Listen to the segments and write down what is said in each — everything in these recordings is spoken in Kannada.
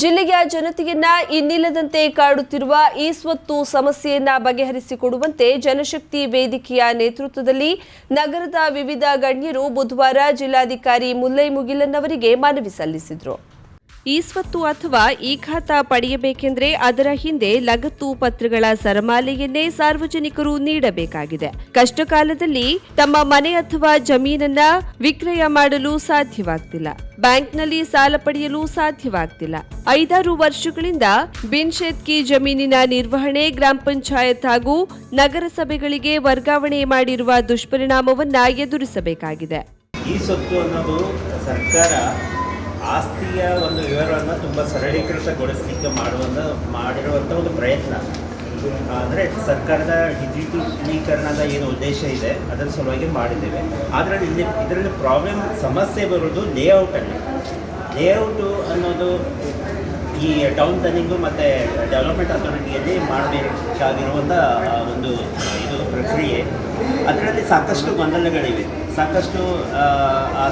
ಜಿಲ್ಲೆಯ ಜನತೆಯನ್ನ ಇನ್ನಿಲ್ಲದಂತೆ ಕಾಡುತ್ತಿರುವ ಈ ಸ್ವತ್ತು ಸಮಸ್ಯೆಯನ್ನ ಬಗೆಹರಿಸಿಕೊಡುವಂತೆ ಜನಶಕ್ತಿ ವೇದಿಕೆಯ ನೇತೃತ್ವದಲ್ಲಿ ನಗರದ ವಿವಿಧ ಗಣ್ಯರು ಬುಧವಾರ ಜಿಲ್ಲಾಧಿಕಾರಿ ಮುಲ್ಲೈ ಮುಗಿಲನ್ ಅವರಿಗೆ ಮನವಿ ಸಲ್ಲಿಸಿದರು. ಈ ಸ್ವತ್ತು ಅಥವಾ ಈ ಖಾತಾ ಪಡೆಯಬೇಕೆಂದರೆ ಅದರ ಹಿಂದೆ ಲಗತ್ತು ಪತ್ರಗಳ ಸರಮಾಲೆಯನ್ನೇ ಸಾರ್ವಜನಿಕರು ನೀಡಬೇಕಾಗಿದೆ. ಕಷ್ಟಕಾಲದಲ್ಲಿ ತಮ್ಮ ಮನೆ ಅಥವಾ ಜಮೀನನ್ನ ವಿಕ್ರಯ ಮಾಡಲು ಸಾಧ್ಯವಾಗ್ತಿಲ್ಲ. ಬ್ಯಾಂಕ್ನಲ್ಲಿ ಸಾಲ ಪಡೆಯಲು ಸಾಧ್ಯವಾಗ್ತಿಲ್ಲ. ಐದಾರು ವರ್ಷಗಳಿಂದ ಬಿನ್ಶೇದ್ಕಿ ಜಮೀನಿನ ನಿರ್ವಹಣೆ ಗ್ರಾಮ ಪಂಚಾಯತ್ ಹಾಗೂ ನಗರಸಭೆಗಳಿಗೆ ವರ್ಗಾವಣೆ ಮಾಡಿರುವ ದುಷ್ಪರಿಣಾಮವನ್ನ ಎದುರಿಸಬೇಕಾಗಿದೆ. ಈ ಸ್ವತ್ತು ಅನ್ನೋದು ಸರ್ಕಾರ ಆಸ್ತಿಯ ಒಂದು ವಿವರವನ್ನು ತುಂಬ ಸರಳೀಕೃತಗೊಳಿಸಲಿಕ್ಕೆ ಮಾಡುವಂಥ ಮಾಡಿರುವಂಥ ಒಂದು ಪ್ರಯತ್ನ. ಅಂದರೆ ಸರ್ಕಾರದ ಡಿಜಿಟಲೀಕರಣದ ಏನು ಉದ್ದೇಶ ಇದೆ ಅದರ ಸಲುವಾಗಿ ಮಾಡಿದ್ದೇವೆ. ಆದರೆ ಇಲ್ಲಿ ಇದರಲ್ಲಿ ಪ್ರಾಬ್ಲಮ್ ಸಮಸ್ಯೆ ಬರೋದು ಲೇಔಟಲ್ಲಿ ಲೇಔಟು ಅನ್ನೋದು ಈ ಟೌನ್ ಪ್ಲಾನಿಂಗು ಮತ್ತು ಡೆವಲಪ್ಮೆಂಟ್ ಅಥಾರಿಟಿಯಲ್ಲಿ ಮಾಡಬೇಕಾಗಿರುವಂಥ ಒಂದು ಇದು ಪ್ರಕ್ರಿಯೆ. ಅದರಲ್ಲಿ ಸಾಕಷ್ಟು ಗೊಂದಲಗಳಿವೆ. ಸಾಕಷ್ಟು ಆ,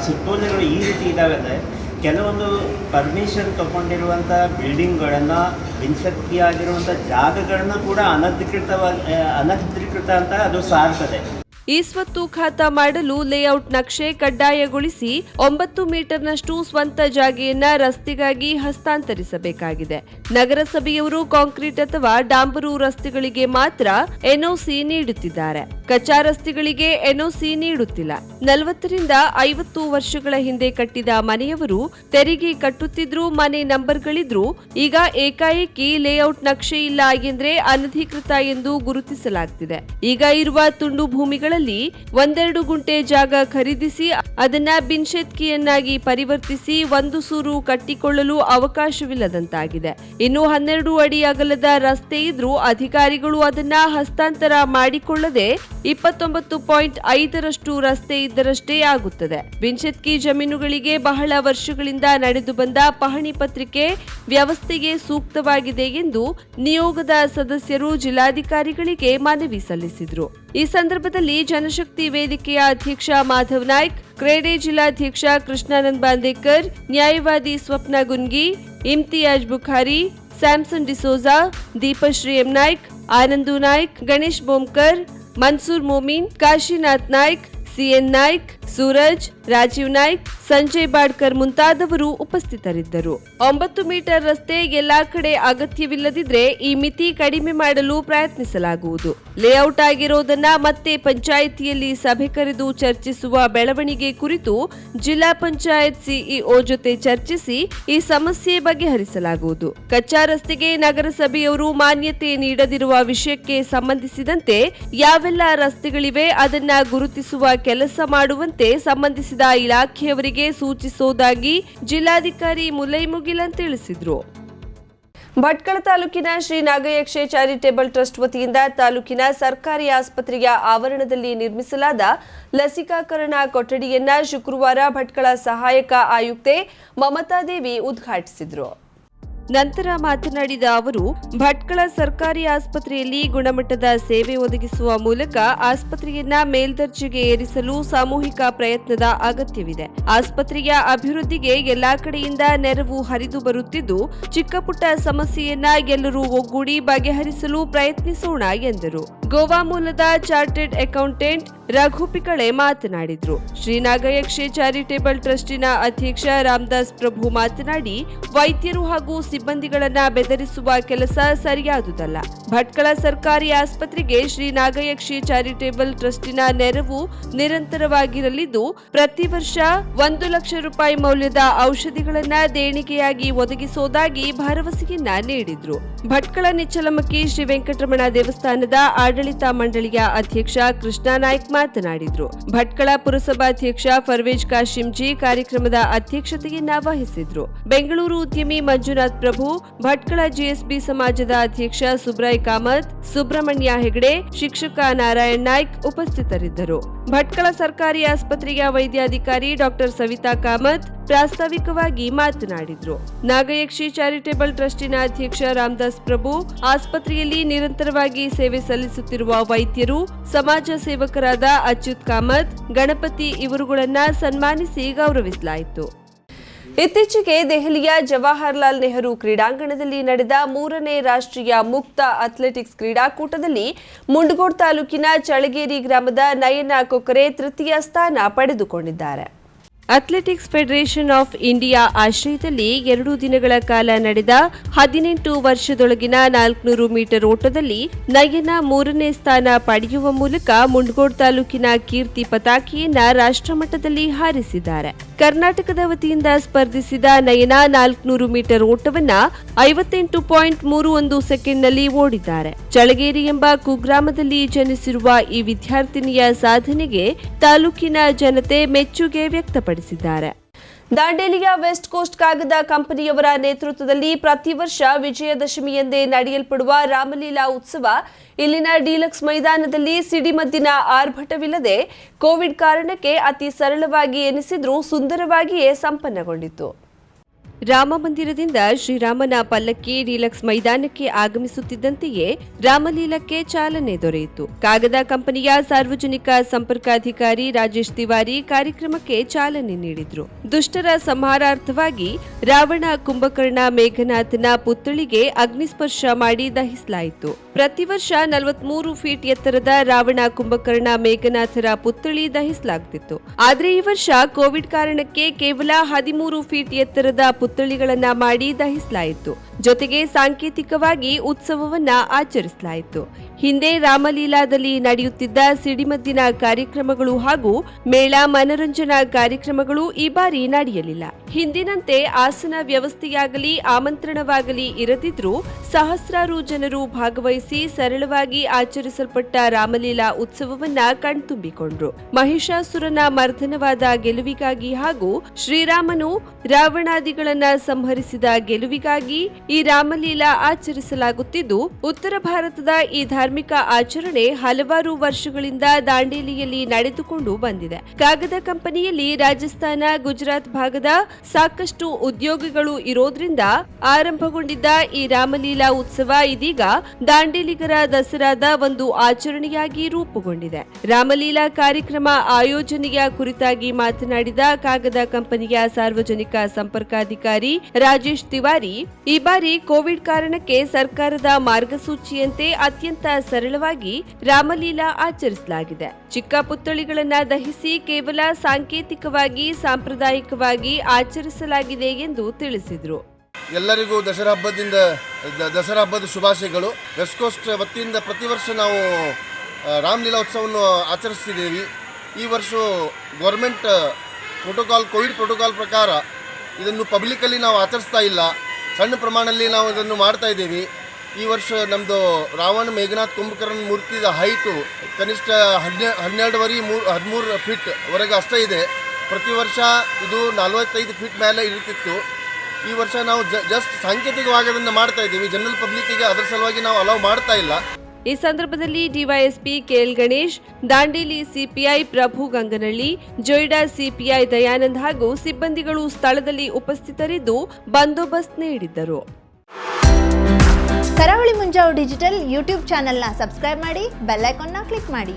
ಸುತ್ತೋಲೆಗಳು ಈ ರೀತಿ ಇದ್ದಾವೆ ಅಂದರೆ ಕೆಲವೊಂದು ಪರ್ಮಿಷನ್ ತಗೊಂಡಿರುವಂಥ ಬಿಲ್ಡಿಂಗ್ಗಳನ್ನು ವಿನ್ಸಕ್ತಿಯಾಗಿರುವಂಥ ಜಾಗಗಳನ್ನ ಕೂಡ ಅನಧಿಕೃತವಾಗಿ ಅನಧಿಕೃತ ಅಂತ ಅದು ಸಾರ್ತದೆ. ಈ ಸ್ವತ್ತು ಖಾತಾ ಮಾಡಲು ಲೇಔಟ್ ನಕ್ಷೆ ಕಡ್ಡಾಯಗೊಳಿಸಿ ಒಂಬತ್ತು ಮೀಟರ್ನಷ್ಟು ಸ್ವಂತ ಜಾಗೆಯನ್ನ ರಸ್ತೆಗಾಗಿ ಹಸ್ತಾಂತರಿಸಬೇಕಾಗಿದೆ. ನಗರಸಭೆಯವರು ಕಾಂಕ್ರೀಟ್ ಅಥವಾ ಡಾಂಬರು ರಸ್ತೆಗಳಿಗೆ ಮಾತ್ರ ಎನ್ಒಸಿ ನೀಡುತ್ತಿದ್ದಾರೆ. ಕಚ್ಚಾ ರಸ್ತೆಗಳಿಗೆ ಎನ್ಒಸಿ ನೀಡುತ್ತಿಲ್ಲ. ನಲವತ್ತರಿಂದ ಐವತ್ತು ವರ್ಷಗಳ ಹಿಂದೆ ಕಟ್ಟಿದ ಮನೆಯವರು ತೆರಿಗೆ ಕಟ್ಟುತ್ತಿದ್ರು ಮನೆ ನಂಬರ್ಗಳಿದ್ರು ಈಗ ಏಕಾಏಕಿ ಲೇಔಟ್ ನಕ್ಷೆ ಇಲ್ಲ ಎಂದ್ರೆ ಅನಧಿಕೃತ ಎಂದು ಗುರುತಿಸಲಾಗ್ತಿದೆ. ಈಗ ಇರುವ ತುಂಡು ಭೂಮಿಗಳಲ್ಲಿ ಒಂದೆರಡು ಗುಂಟೆ ಜಾಗ ಖರೀದಿಸಿ ಅದನ್ನ ಬಿನ್ಶೆತ್ಕಿಯನ್ನಾಗಿ ಪರಿವರ್ತಿಸಿ ಒಂದು ಸೂರು ಕಟ್ಟಿಕೊಳ್ಳಲು ಅವಕಾಶವಿಲ್ಲದಂತಾಗಿದೆ. ಇನ್ನು ಹನ್ನೆರಡು ಅಡಿ ಅಗಲದ ರಸ್ತೆ ಇದ್ರೂ ಅಧಿಕಾರಿಗಳು ಅದನ್ನ ಹಸ್ತಾಂತರ ಮಾಡಿಕೊಳ್ಳದೆ ಇಪ್ಪತ್ತೊಂಬತ್ತು ಪಾಯಿಂಟ್ ಐದರಷ್ಟು ರಸ್ತೆ ಇದ್ದರಷ್ಟೇ ಆಗುತ್ತದೆ. ಬಿನ್ಶೆತ್ಕಿ ಜಮೀನುಗಳಿಗೆ ಬಹಳ ವರ್ಷಗಳಿಂದ ನಡೆದು ಬಂದ ಪಹಣಿ ಪತ್ರಿಕೆ ವ್ಯವಸ್ಥೆಗೆ ಸೂಕ್ತವಾಗಿದೆ ಎಂದು ನಿಯೋಗದ ಸದಸ್ಯರು ಜಿಲ್ಲಾಧಿಕಾರಿಗಳಿಗೆ ಮನವಿ ಸಲ್ಲಿಸಿದರು. ಈ ಸಂದರ್ಭದಲ್ಲಿ ಜನಶಕ್ತಿ ವೇದಿಕೆಯ ಅಧ್ಯಕ್ಷ ಮಾಧವ್ ನಾಯ್ಕ್, ಕ್ರೇಡೆ ಜಿಲ್ಲಾಧ್ಯಕ್ಷ ಕೃಷ್ಣಾನಂದ್ ಬಾಂದೇಕರ್, ನ್ಯಾಯವಾದಿ Swapna Gungi, Imtiyaz Bukhari, Samson D'Souza Deepashree M Naik, Anandu Naik, Ganesh Bomkar, Mansoor Momin, Kashinath Naik CN Naik Suraj, Rajeev Naik, Sanjay Badkar ಮುಂತಾದವರು ಉಪಸ್ಥಿತರಿದ್ದರು. ಒಂಬತ್ತು ಮೀಟರ್ ರಸ್ತೆ ಎಲ್ಲಾ ಕಡೆ ಅಗತ್ಯವಿಲ್ಲದಿದ್ರೆ ಈ ಮಿತಿ ಕಡಿಮೆ ಮಾಡಲು ಪ್ರಯತ್ನಿಸಲಾಗುವುದು. ಲೇಔಟ್ ಆಗಿರೋದನ್ನ ಮತ್ತೆ ಪಂಚಾಯಿತಿಯಲ್ಲಿ ಸಭೆ ಕರೆದು ಚರ್ಚಿಸುವ ಬೆಳವಣಿಗೆ ಕುರಿತು ಜಿಲ್ಲಾ ಪಂಚಾಯತ್ ಸಿಇಒ ಜೊತೆ ಚರ್ಚಿಸಿ ಈ ಸಮಸ್ಯೆ ಬಗೆಹರಿಸಲಾಗುವುದು. ಕಚ್ಚಾ ರಸ್ತೆಗೆ ನಗರಸಭೆಯವರು ಮಾನ್ಯತೆ ನೀಡದಿರುವ ವಿಷಯಕ್ಕೆ ಸಂಬಂಧಿಸಿದಂತೆ ಯಾವೆಲ್ಲ ರಸ್ತೆಗಳಿವೆ ಅದನ್ನ ಗುರುತಿಸುವ ಕೆಲಸ ಮಾಡುವಂತೆ ಸಂಬಂಧಿಸಿದ ಇಲಾಖೆಯವರಿಗೆ ಸೂಚಿಸುವುದಾಗಿ ಜಿಲ್ಲಾಧಿಕಾರಿ ಮುಲೈ ಮುಗಿಲನ್ ತಿಳಿಸಿದ್ರು. ಭಟ್ಕಳ ತಾಲೂಕಿನ ಶ್ರೀ ನಾಗಯಕ್ಷೆ ಚಾರಿಟೇಬಲ್ ಟ್ರಸ್ಟ್ ವತಿಯಿಂದ ತಾಲೂಕಿನ ಸರ್ಕಾರಿ ಆಸ್ಪತ್ರೆಯ ಆವರಣದಲ್ಲಿ ನಿರ್ಮಿಸಲಾದ ಲಸಿಕಾಕರಣ ಕೊಠಡಿಯನ್ನ ಶುಕ್ರವಾರ ಭಟ್ಕಳ ಸಹಾಯಕ ಆಯುಕ್ತೆ ಮಮತಾದೇವಿ ಉದ್ಘಾಟಿಸಿದರು. ನಂತರ ಮಾತನಾಡಿದ ಅವರು, ಭಟ್ಕಳ ಸರ್ಕಾರಿ ಆಸ್ಪತ್ರೆಯಲ್ಲಿ ಗುಣಮಟ್ಟದ ಸೇವೆ ಒದಗಿಸುವ ಮೂಲಕ ಆಸ್ಪತ್ರೆಯನ್ನ ಮೇಲ್ದರ್ಜೆಗೆ ಏರಿಸಲು ಸಾಮೂಹಿಕ ಪ್ರಯತ್ನದ ಅಗತ್ಯವಿದೆ. ಆಸ್ಪತ್ರೆಯ ಅಭಿವೃದ್ಧಿಗೆ ಎಲ್ಲಾ ಕಡೆಯಿಂದ ನೆರವು ಹರಿದು ಬರುತ್ತಿದ್ದು, ಚಿಕ್ಕಪುಟ್ಟ ಸಮಸ್ಯೆಯನ್ನ ಎಲ್ಲರೂ ಒಗ್ಗೂಡಿ ಬಗೆಹರಿಸಲು ಪ್ರಯತ್ನಿಸೋಣ ಎಂದರು. ಗೋವಾ ಮೂಲದ chartered accountant Raghu Pikale Shri Shrinagayakshe charitable ಟ್ರಸ್ಟಿನ ಅಧ್ಯಕ್ಷ ರಾಮದಾಸ್ ಪ್ರಭು ಮಾತನಾಡಿ, ವೈದ್ಯರು ಹಾಗೂ ಸಿಬ್ಬಂದಿಗಳನ್ನ ಬೆದರಿಸುವ ಕೆಲಸ ಸರಿಯಾದುದಲ್ಲ. ಭಟ್ಕಳ ಸರ್ಕಾರಿ ಆಸ್ಪತ್ರೆಗೆ ಶ್ರೀ ನಾಗಯಕ್ಷಿ ಚಾರಿಟೇಬಲ್ ಟ್ರಸ್ಟಿನ ನೆರವು ನಿರಂತರವಾಗಿರಲಿದ್ದು, ಪ್ರತಿ ವರ್ಷ ಒಂದು ಲಕ್ಷ ರೂಪಾಯಿ ಮೌಲ್ಯದ ಔಷಧಿಗಳನ್ನ ದೇಣಿಗೆಯಾಗಿ ಒದಗಿಸೋದಾಗಿ ಭರವಸೆಯನ್ನ ನೀಡಿದ್ರು. ಭಟ್ಕಳ ನಿಚ್ಚಲಮಕ್ಕಿ ಶ್ರೀ ವೆಂಕಟರಮಣ ದೇವಸ್ಥಾನದ ಆಡಳಿತ ಮಂಡಳಿಯ ಅಧ್ಯಕ್ಷ ಕೃಷ್ಣ ನಾಯ್ಕ್ ಮಾತನಾಡಿದರು. ಭಟ್ಕಳ ಪುರಸಭಾಧ್ಯಕ್ಷ ಫರ್ವೇಜ್ ಕಾಶಿಂಜಿ ಕಾರ್ಯಕ್ರಮದ ಅಧ್ಯಕ್ಷತೆಯನ್ನ ವಹಿಸಿದ್ರು. ಬೆಂಗಳೂರು ಉದ್ಯಮಿ ಮಂಜುನಾಥ್ ಪ್ರಭು, ಭಟ್ಕಳ ಜಿಎಸ್ಬಿ ಸಮಾಜದ ಅಧ್ಯಕ್ಷ ಸುಬ್ರಾಯ್ ಕಾಮತ್, ಸುಬ್ರಹ್ಮಣ್ಯ ಹೆಗಡೆ, ಶಿಕ್ಷಕ ನಾರಾಯಣ್ ನಾಯ್ಕ್ ಉಪಸ್ಥಿತರಿದ್ದರು. ಭಟ್ಕಳ ಸರ್ಕಾರಿ ಆಸ್ಪತ್ರೆಯ ವೈದ್ಯಾಧಿಕಾರಿ ಡಾಕ್ಟರ್ ಸವಿತಾ ಕಾಮತ್ ಪ್ರಾಸ್ತಾವಿಕವಾಗಿ ಮಾತನಾಡಿದರು. ನಾಗಯಕ್ಷಿ ಚಾರಿಟೇಬಲ್ ಟ್ರಸ್ಟಿನ ಅಧ್ಯಕ್ಷ ರಾಮದಾಸ್ ಪ್ರಭು ಆಸ್ಪತ್ರೆಯಲ್ಲಿ ನಿರಂತರವಾಗಿ ಸೇವೆ ಸಲ್ಲಿಸುತ್ತಿರುವ ವೈದ್ಯರು, ಸಮಾಜ ಸೇವಕರಾದ ಅಚ್ಯುತ್ ಕಾಮತ್, ಗಣಪತಿ ಇವರುಗಳನ್ನು ಸನ್ಮಾನಿಸಿ ಗೌರವಿಸಲಾಯಿತು. ಇತ್ತೀಚೆಗೆ ದೆಹಲಿಯ ಜವಾಹರ್ಲಾಲ್ ನೆಹರು ಕ್ರೀಡಾಂಗಣದಲ್ಲಿ ನಡೆದ ಮೂರನೇ ರಾಷ್ಟ್ರೀಯ ಮುಕ್ತ ಅಥ್ಲೆಟಿಕ್ಸ್ ಕ್ರೀಡಾಕೂಟದಲ್ಲಿ ಮುಂಡಗೋಡ್ ತಾಲೂಕಿನ ಚಳಗೇರಿ ಗ್ರಾಮದ ನಯನ ಕೊಕ್ಕರೆ ತೃತೀಯ ಸ್ಥಾನ ಪಡೆದುಕೊಂಡಿದ್ದಾರೆ. ಅಥ್ಲೆಟಿಕ್ಸ್ ಫೆಡರೇಷನ್ ಆಫ್ ಇಂಡಿಯಾ ಆಶ್ರಯದಲ್ಲಿ ಎರಡು ದಿನಗಳ ಕಾಲ ನಡೆದ ಹದಿನೆಂಟು ವರ್ಷದೊಳಗಿನ ನಾಲ್ಕುನೂರು ಮೀಟರ್ ಓಟದಲ್ಲಿ ನಯನ ಮೂರನೇ ಸ್ಥಾನ ಪಡೆಯುವ ಮೂಲಕ ಮುಂಡಗೋಡ್ ತಾಲೂಕಿನ ಕೀರ್ತಿ ಪತಾಕಿಯನ್ನ ರಾಷ್ಟ್ರಮಟ್ಟದಲ್ಲಿ ಹಾರಿಸಿದ್ದಾರೆ. ಕರ್ನಾಟಕದ ವತಿಯಿಂದ ಸ್ಪರ್ಧಿಸಿದ ನಯನ ನಾಲ್ಕುನೂರು ಮೀಟರ್ ಓಟವನ್ನ ಐವತ್ತೆಂಟು ಪಾಯಿಂಟ್ ಮೂರು ಒಂದು ಸೆಕೆಂಡ್ನಲ್ಲಿ ಓಡಿದ್ದಾರೆ. ಚಳಗೇರಿ ಎಂಬ ಕುಗ್ರಾಮದಲ್ಲಿ ಜನಿಸಿರುವ ಈ ವಿದ್ಯಾರ್ಥಿನಿಯ ಸಾಧನೆಗೆ ತಾಲೂಕಿನ ಜನತೆ ಮೆಚ್ಚುಗೆ ವ್ಯಕ್ತಪಡಿಸಿದ್ದಾರೆ. ದಾಂಡೇಲಿಯ ವೆಸ್ಟ್ ಕೋಸ್ಟ್ ಕಾಗದ ಕಂಪನಿಯವರ ನೇತೃತ್ವದಲ್ಲಿ ಪ್ರತಿ ವರ್ಷ ವಿಜಯದಶಮಿಯಂದೇ ನಡೆಯಲ್ಪಡುವ ರಾಮಲೀಲಾ ಉತ್ಸವ ಇಲ್ಲಿನ ಡೀಲಕ್ಸ್ ಮೈದಾನದಲ್ಲಿ ಸಿಡಿಮದ್ದಿನ ಆರ್ಭಟವಿಲ್ಲದೆ ಕೋವಿಡ್ ಕಾರಣಕ್ಕೆ ಅತಿ ಸರಳವಾಗಿ ಎನಿಸಿದ್ರೂ ಸುಂದರವಾಗಿಯೇ ಸಂಪನ್ನಗೊಂಡಿತು ರಾಮ ಮಂದಿರದಿಂದ ಶ್ರೀರಾಮನ ಪಲ್ಲಕ್ಕಿ ಡಿಲಕ್ಸ್ ಮೈದಾನಕ್ಕೆ ಆಗಮಿಸುತ್ತಿದ್ದಂತೆಯೇ ರಾಮಲೀಲಕ್ಕೆ ಚಾಲನೆ ದೊರೆಯಿತು. ಕಾಗದ ಕಂಪನಿಯ ಸಾರ್ವಜನಿಕ ಸಂಪರ್ಕಾಧಿಕಾರಿ ರಾಜೇಶ್ ತಿವಾರಿ ಕಾರ್ಯಕ್ರಮಕ್ಕೆ ಚಾಲನೆ ನೀಡಿದ್ರು. ದುಷ್ಟರ ಸಂಹಾರಾರ್ಥವಾಗಿ ರಾವಣ ಕುಂಭಕರ್ಣ ಮೇಘನಾಥನ ಪುತ್ಥಳಿಗೆ ಅಗ್ನಿಸ್ಪರ್ಶ ಮಾಡಿ ದಹಿಸಲಾಯಿತು. ಪ್ರತಿ ವರ್ಷ ನಲವತ್ಮೂರು ಫೀಟ್ ಎತ್ತರದ ರಾವಣ ಕುಂಭಕರ್ಣ ಮೇಘನಾಥರ ಪುತ್ಥಳಿ ದಹಿಸಲಾಗ್ತಿತ್ತು. ಆದರೆ ಈ ವರ್ಷ ಕೋವಿಡ್ ಕಾರಣಕ್ಕೆ ಕೇವಲ ಹದಿಮೂರು ಫೀಟ್ ಎತ್ತರದ ಪುತ್ಥಳಿಗಳನ್ನ ಮಾಡಿ ದಹಿಸಲಾಯಿತು. ಜೊತೆಗೆ ಸಾಂಕೇತಿಕವಾಗಿ ಉತ್ಸವವನ್ನ ಆಚರಿಸಲಾಯಿತು. ಹಿಂದೆ ರಾಮಲೀಲಾದಲ್ಲಿ ನಡೆಯುತ್ತಿದ್ದ ಸಿಡಿಮದ್ದಿನ ಕಾರ್ಯಕ್ರಮಗಳು ಹಾಗೂ ಮೇಳ ಮನರಂಜನಾ ಕಾರ್ಯಕ್ರಮಗಳು ಈ ಬಾರಿ ನಡೆಯಲಿಲ್ಲ. ಹಿಂದಿನಂತೆ ಆಸನ ವ್ಯವಸ್ಥೆಯಾಗಲಿ, ಆಮಂತ್ರಣವಾಗಲಿ ಇರದಿದ್ರೂ ಸಹಸ್ರಾರು ಜನರು ಭಾಗವಹಿಸಿ ಸರಳವಾಗಿ ಆಚರಿಸಲ್ಪಟ್ಟ ರಾಮಲೀಲಾ ಉತ್ಸವವನ್ನ ಕಣ್ತುಂಬಿಕೊಂಡ್ರು. ಮಹಿಷಾಸುರನ ಮರ್ದನವಾದ ಗೆಲುವಿಗಾಗಿ ಹಾಗೂ ಶ್ರೀರಾಮನು ರಾವಣಾದಿಗಳನ್ನ ಸಂಹರಿಸಿದ ಗೆಲುವಿಗಾಗಿ ಈ ರಾಮಲೀಲಾ ಆಚರಿಸಲಾಗುತ್ತಿದ್ದು, ಉತ್ತರ ಭಾರತದ ಈ ಧಾರ್ಮಿಕ ಆಚರಣೆ ಹಲವಾರು ವರ್ಷಗಳಿಂದ ದಾಂಡೇಲಿಯಲ್ಲಿ ನಡೆದುಕೊಂಡು ಬಂದಿದೆ. ಕಾಗದ ಕಂಪನಿಯಲ್ಲಿ ರಾಜಸ್ಥಾನ, ಗುಜರಾತ್ ಭಾಗದ ಸಾಕಷ್ಟು ಉದ್ಯೋಗಿಗಳು ಇರೋದ್ರಿಂದ ಆರಂಭಗೊಂಡಿದ್ದ ಈ ರಾಮಲೀಲಾ ಉತ್ಸವ ಇದೀಗ ದಾಂಡೇಲಿಗರ ದಸರಾದ ಒಂದು ಆಚರಣೆಯಾಗಿ ರೂಪುಗೊಂಡಿದೆ. ರಾಮಲೀಲಾ ಕಾರ್ಯಕ್ರಮ ಆಯೋಜನೆಯ ಕುರಿತಾಗಿ ಮಾತನಾಡಿದ ಕಾಗದ ಕಂಪನಿಯ ಸಾರ್ವಜನಿಕ ಸಂಪರ್ಕಾಧಿಕಾರಿ ರಾಜೇಶ್ ತಿವಾರಿ, ಈ ಬಾರಿ ಕೋವಿಡ್ ಕಾರಣಕ್ಕೆ ಸರ್ಕಾರದ ಮಾರ್ಗಸೂಚಿಯಂತೆ ಅತ್ಯಂತ ಸರಳವಾಗಿ ರಾಮಲೀಲಾ ಆಚರಿಸಲಾಗಿದೆ. ಚಿಕ್ಕ ಪುತ್ಥಳಿಗಳನ್ನ ದಹಿಸಿ ಕೇವಲ ಸಾಂಕೇತಿಕವಾಗಿ, ಸಾಂಪ್ರದಾಯಿಕವಾಗಿ ಆಚರಿಸಲಾಗಿದೆ ಎಂದು ತಿಳಿಸಿದರು. ಎಲ್ಲರಿಗೂ ದಸರಾ ಹಬ್ಬದಿಂದ ದಸರಾ ಹಬ್ಬದ ಶುಭಾಶಯಗಳು. ವೆಸ್ಟ್ ಕೋಸ್ಟ್ ವತಿಯಿಂದ ಪ್ರತಿ ವರ್ಷ ನಾವು ರಾಮಲೀಲಾ ಉತ್ಸವವನ್ನು ಆಚರಿಸ್ತಿದ್ದೀವಿ. ಈ ವರ್ಷ ಗೌರ್ಮೆಂಟ್ ಪ್ರೋಟೋಕಾಲ್, ಕೋವಿಡ್ ಪ್ರೋಟೋಕಾಲ್ ಪ್ರಕಾರ ಇದನ್ನು ಪಬ್ಲಿಕಲ್ಲಿ ನಾವು ಆಚರಿಸ್ತಾ ಇಲ್ಲ. ಸಣ್ಣ ಪ್ರಮಾಣದಲ್ಲಿ ನಾವು ಇದನ್ನು ಮಾಡ್ತಾ ಇದ್ದೀವಿ. ಈ ವರ್ಷ ನಮ್ಮದು ರಾವಣ ಮೇಘನಾಥ್ ಕುಂಭಕರ್ಣ ಮೂರ್ತಿದ ಹೈಟು ಕನಿಷ್ಠ ಹನ್ನೆ, ಹನ್ನೆರಡುವರೆ, ಮೂರು, ಹದಿಮೂರು ಫೀಟ್ವರೆಗೆ ಅಷ್ಟೇ ಇದೆ. ಪ್ರತಿ ವರ್ಷ ಇದು ನಲವತ್ತೈದು ಫೀಟ್ ಮೇಲೆ ಇರುತ್ತಿತ್ತು. ಈ ವರ್ಷ ನಾವು ಜಸ್ಟ್ ಸಾಂಕೇತಿಕವಾಗಿ ಅದನ್ನು ಮಾಡ್ತಾ ಇದ್ದೀವಿ. ಜನರಲ್ ಪಬ್ಲಿಕ್ಕಿಗೆ ಅದರ ಸಲುವಾಗಿ ನಾವು ಅಲೌ ಮಾಡ್ತಾ ಇಲ್ಲ. ಈ ಸಂದರ್ಭದಲ್ಲಿ DYSP KL Ganesh Dandeli CPI Prabhu Ganganahalli Joida CPI Dayanand ಹಾಗೂ ಸಿಬ್ಬಂದಿಗಳು ಸ್ಥಳದಲ್ಲಿ ಉಪಸ್ಥಿತರಿದ್ದು ಬಂದೋಬಸ್ತ್ ನೀಡಿದ್ದರು. ಕರಾವಳಿ ಮುಂಜಾವು ಡಿಜಿಟಲ್ ಯೂಟ್ಯೂಬ್ ಚಾನೆಲ್ನ ಸಬ್ಸ್ಕ್ರೈಬ್ ಮಾಡಿ ಬೆಲ್ ಐಕಾನ್ನ ಕ್ಲಿಕ್ ಮಾಡಿ.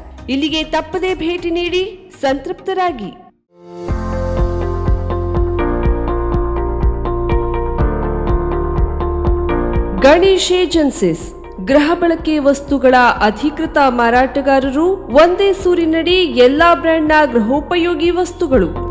ಇಲ್ಲಿಗೆ ತಪ್ಪದೇ ಭೇಟಿ ನೀಡಿ ಸಂತೃಪ್ತರಾಗಿ. ಗಣೇಶ್ ಏಜೆನ್ಸಿಸ್, ಗೃಹ ಬಳಕೆ ವಸ್ತುಗಳ ಅಧಿಕೃತ ಮಾರಾಟಗಾರರು ಒಂದೇ ಸೂರಿನಡಿ ಎಲ್ಲಾ ಬ್ರ್ಯಾಂಡ್ನ ಗೃಹೋಪಯೋಗಿ ವಸ್ತುಗಳು.